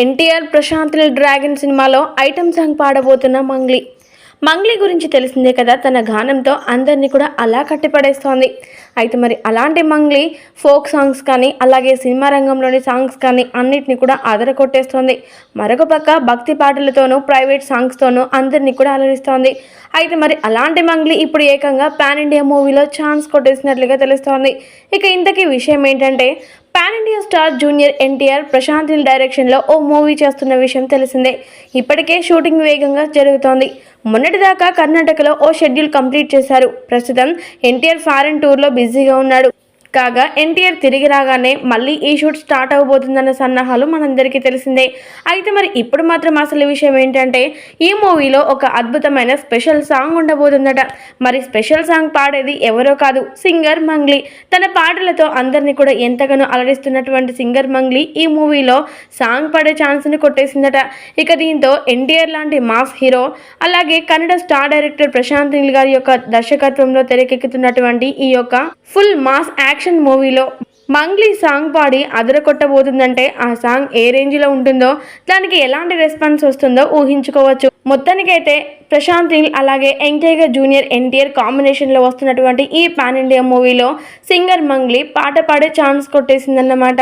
NTR Prashanth Dragon సినిమాలో item song పాడబోతున్న మంగ్లీ. మంగ్లీ గురించి తెలిసిందే కదా తన గానంతో అందరినీ కూడా అలా కట్టిపడేస్తోంది. అయితే మరి అలాంటి మంగ్లీ ఫోక్ సాంగ్స్ కానీ అలాగే సినిమా రంగంలోని సాంగ్స్ కానీ అన్నిటిని కూడా అదరకొట్టేస్తోంది మరొక పక్క భక్తి పాటలతోనూ ప్రైవేట్ సాంగ్స్తోనూ అందరినీ కూడా అలరిస్తోంది. అయితే మరి అలాంటి మంగ్లీ ఇప్పుడు ఏకంగా పాన్ ఇండియా మూవీలో ఛాన్స్ కొట్టేసినట్లుగా తెలుస్తోంది. ఇక ఇంతకీ విషయం ఏంటంటే pan India star junior NTR Prashanth Neel డైరెక్షన్లో ఓ మూవీ చేస్తున్న విషయం తెలిసిందే. ఇప్పటికే షూటింగ్ వేగంగా జరుగుతోంది. మొన్నటిదాకా కర్ణాటకలో ఓ షెడ్యూల్ కంప్లీట్ చేశారు. ప్రస్తుతం ఎన్టీఆర్ ఫారెన్ టూర్లో బిజీగా ఉన్నాడు. కాగా ఎన్టీఆర్ తిరిగి రాగానే మళ్ళీ ఈ షూట్ స్టార్ట్ అవబోతుందన్న సన్నాహాలు మనందరికీ తెలిసిందే. అయితే మరి ఇప్పుడు మాత్రం అసలు విషయం ఏంటంటే ఈ మూవీలో ఒక అద్భుతమైన స్పెషల్ సాంగ్ ఉండబోతుందట. మరి స్పెషల్ సాంగ్ పాడేది ఎవరో కాదు సింగర్ మంగ్లీ. తన పాటలతో అందరినీ కూడా ఎంతగానో అలరిస్తున్నటువంటి సింగర్ మంగ్లీ ఈ మూవీలో సాంగ్ పాడే ఛాన్స్ని కొట్టేసిందట. ఇక దీంతో ఎన్టీఆర్ లాంటి మాస్ హీరో అలాగే కన్నడ స్టార్ డైరెక్టర్ ప్రశాంత్ నీల్ గారి యొక్క దర్శకత్వంలో తెరకెక్కుతున్నటువంటి ఈ యొక్క ఫుల్ మాస్ యాక్షన్ మూవీలో మంగ్లీ సాంగ్ పాడి అదరకొట్టబోతుందంటే ఆ సాంగ్ ఏ రేంజ్లో ఉంటుందో దానికి ఎలాంటి రెస్పాన్స్ వస్తుందో ఊహించుకోవచ్చు. మొత్తానికైతే ప్రశాంత్ నీల్ అలాగే ఎన్టీఆర్ జూనియర్ ఎన్టీఆర్ కాంబినేషన్లో వస్తున్నటువంటి ఈ పాన్ ఇండియా మూవీలో సింగర్ మంగ్లీ పాట పాడే ఛాన్స్ కొట్టేసిందన్నమాట.